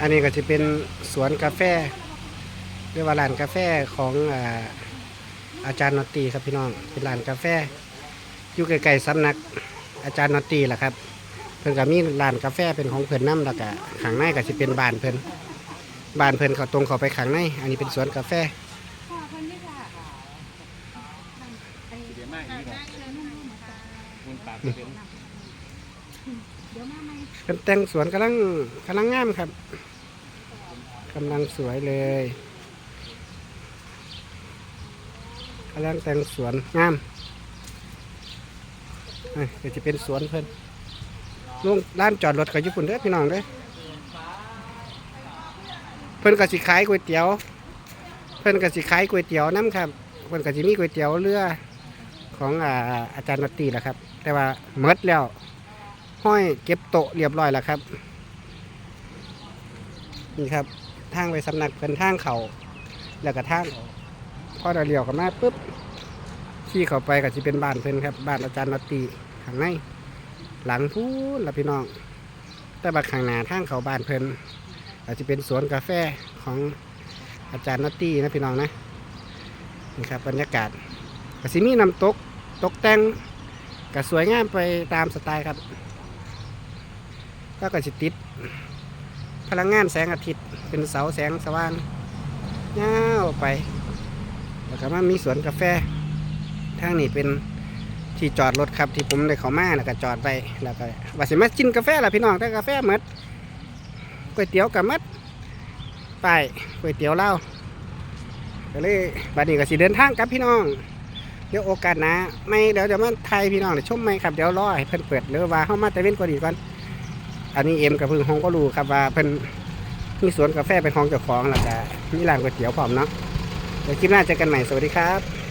อันนี้ก็จะเป็นสวนกาแฟเรียกว่าร้านกาแฟของอาอาจารย์นอตตีครับพี่น้อง เป็นร้านกาแฟ อยู่ใกล้ๆสำนักอาจารย์นอตตีแหละครับ เพิ่นก็มีร้านกาแฟเป็นของเพิ่นน้ำแล้วก็ข้างในก็จะเป็นบ้านเพิ่นบ้านเพิ่นเขาตรงเขาไปข้างใน อันนี้เป็นสวนกาแฟอ เดี๋ยวมากอีกหรอกเชิญนุ่มๆค่ะมันปากเพิ่นแต่งสวนกำลังกำลังงามครับกำลังสวยเลยกำลังแต่งสวนงามเอ้ยเดี๋ยวจะเป็นสวนเพิ่นลงร้านจอดรถกับญี่ปุ่นเด้อพี่น้องเด้อเพิ่นก็สิขายก๋วยเตี๋ยว เพิ่นก็สิขายก๋วยเตี๋ยวน้ำครับเพิ่นก็สิมีก๋วยเตี๋ยวเรือของอาอาจารย์นตีแหละครับ แต่ว่าหมดแล้ว ห้อยเก็บโตเรียบร้อยแล้วครับ นี่ครับทางไปสำนักเป็นทางเขาแล้วก็ทางพอเราเลี้ยวกันมาปุ๊บขี่เข้าไปก็จะเป็นบ้านเพิ่นครับ บ้านอาจารย์นตีข้างในหลังพูนละพี่น้อง แต่บักข้างหน้าทางเขาบ้านเพิ่นอาจจะเป็นสวนกาแฟของอาจารย์นตีนะพี่น้องนะนี่ครับบรรยากาศก็สิมีน้ำตกตกแต่งก็สวยงามไปตามสไตล์ครับ ก็ก็จะติด พลังงานแสงอาทิตย์ เป็นเสาแสงสว่างยาวไปแล้วก็มามีสวนกาแฟ ทางนี้เป็นที่จอดรถครับที่ผมได้เข้ามาแล้วก็จอดไปแล้วก็ว่าสิมากินกาแฟล่ะพี่น้องแต่กาแฟหมดก๋วยเตี๋ยวกับมัดไปก๋วยเตี๋ยวเล้าก็เลยบัดนี้ก็สิเดินทางกับพี่น้อง เดี๋ยวโอกาสนะ ไม่เดี๋ยวจะมาไทยพี่น้องเดี๋ยวชมไหมครับเดี๋ยวรอให้เพิ่นเปิดหรือว่าเข้ามาแต่เว้นก็ดีก่อน อันนี้เอ็มกับพึ่งฮองก็รู้ครับว่าเพิ่นมีสวนกาแฟเป็นของเจ้าของแล้วก็มีร้านก๋วยเตี๋ยวพร้อมเนาะเดี๋ยวคลิปหน้าเจอกันใหม่สวัสดีครับ